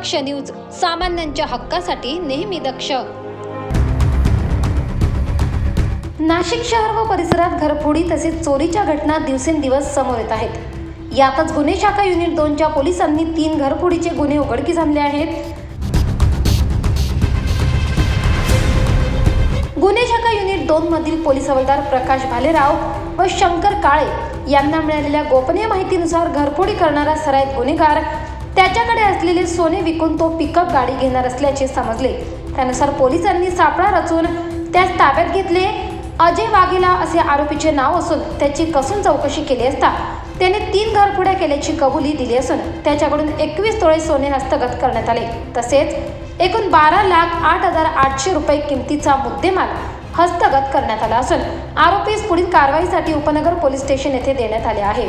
दक्ष news सामान्यांच्या हक्कासाठी नेहमी दक्ष. नाशिक शहर व परिसरात घरफोडी तसेच चोरीच्या घटना दिवसेंदिवस समोर येत आहेत. यातच गुन्हे शाखा युनिट दोनच्या पोलिसांनी तीन घरफोडीचे गुन्हे उघडकीस आणले आहेत. गुन्हे शाखा युनिट दोन मधील पोलीस हवालदार प्रकाश भालेराव व शंकर काळे यांना मिळालेल्या गोपनीय माहितीनुसार घरफोडी करणारा सराईत गुन्हेगार त्याच्याकडे असलेले सोने विकून तो पिकअप गाडी घेणार असल्याचे समजले. त्यानुसार पोलिसांनी सापळा रचून त्यास ताब्यात घेतले. अजय वाघेला असे आरोपीचे नाव असून त्याची कसून चौकशी केली असता त्याने तीन घरफोड्या केल्याची कबुली दिली असून त्याच्याकडून एकवीस तोळे सोने हस्तगत करण्यात आले. तसेच एकूण बारा लाख आठ हजार आठशे रुपये किमतीचा मुद्देमाल हस्तगत करण्यात आला असून आरोपीस पुढील कारवाईसाठी उपनगर पोलीस स्टेशन येथे देण्यात आले आहे.